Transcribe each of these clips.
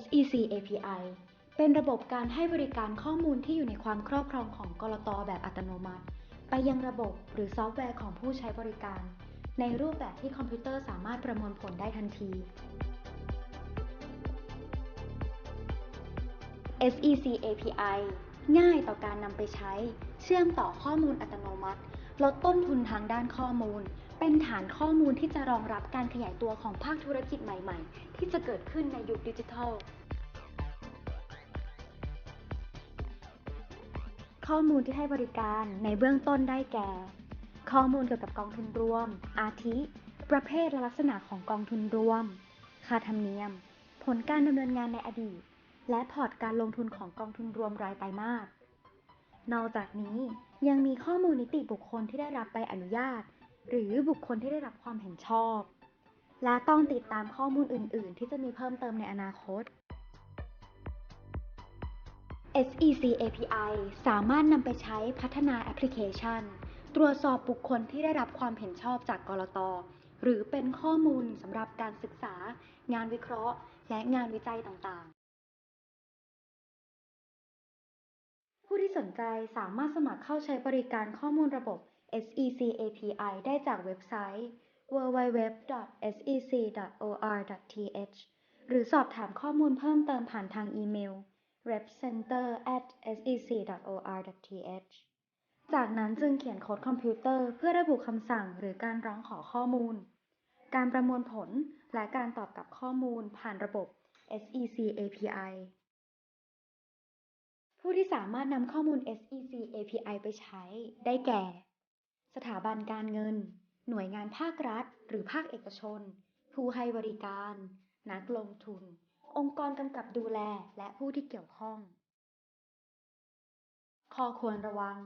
SEC API เป็นระบบการให้บริการข้อมูลที่อยู่ในความครอบครองของกลตแบบอัตโนมัติ ไปยังระบบหรือซอฟต์แวร์ของผู้ใช้บริการ ในรูปแบบที่คอมพิวเตอร์สามารถประมวลผลได้ทันที SEC API ง่ายต่อการนำไปใช้ เชื่อมต่อข้อมูลอัตโนมัติ ลดต้นทุนทางด้านข้อมูล เป็นฐานข้อมูลที่จะรองรับการขยายตัวของภาคธุรกิจใหม่ๆ ที่จะเกิดขึ้นในยุคดิจิทัล ข้อมูลที่ให้บริการในเบื้องต้นได้แก่ ข้อมูลเกี่ยวกับกองทุนรวม อาทิ ประเภทและลักษณะของกองทุนรวม ค่าธรรมเนียม ผลการดำเนินงานในอดีต และพอร์ตการลงทุนของกองทุนรวมรายไตรมาสนอกจากนี้ยังมีข้อมูลนิติบุคคลที่ได้รับใบอนุญาต หรือบุคคลที่ได้รับความเห็นชอบ และต้องติดตามข้อมูลอื่น ๆ ที่จะมีเพิ่มเติมในอนาคต SEC API สามารถนำไปใช้พัฒนาแอปพลิเคชัน ตรวจสอบบุคคลที่ได้รับความเห็นชอบจากกลตหรือเป็นข้อมูลสำหรับการศึกษา งานวิเคราะห์ และงานวิจัยต่างๆ ผู้ที่สนใจสามารถสมัครเข้าใช้บริการข้อมูลระบบ SEC API ได้จากเว็บไซต์ www.sec.or.th หรือสอบถามข้อมูลเพิ่มเติมผ่านทางอีเมล repcenter@sec.or.th จากนั้นจึงเขียนโค้ดคอมพิวเตอร์เพื่อระบุคำสั่งหรือการร้องขอข้อมูล การประมวลผลและการตอบกลับข้อมูลผ่านระบบ SEC API ผู้ที่สามารถนำข้อมูล SEC API ไปใช้ได้แก่ สถาบันการเงิน หน่วยงานภาครัฐ หรือภาคเอกชน ผู้ให้บริการ นักลงทุน องค์กรกำกับดูแลและผู้ที่เกี่ยวข้อง ข้อควรระวัง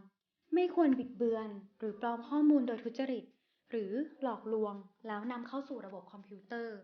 ไม่ควรบิดเบือน หรือปลอมข้อมูลโดยทุจริต หรือหลอกลวงแล้วนำเข้าสู่ระบบคอมพิวเตอร์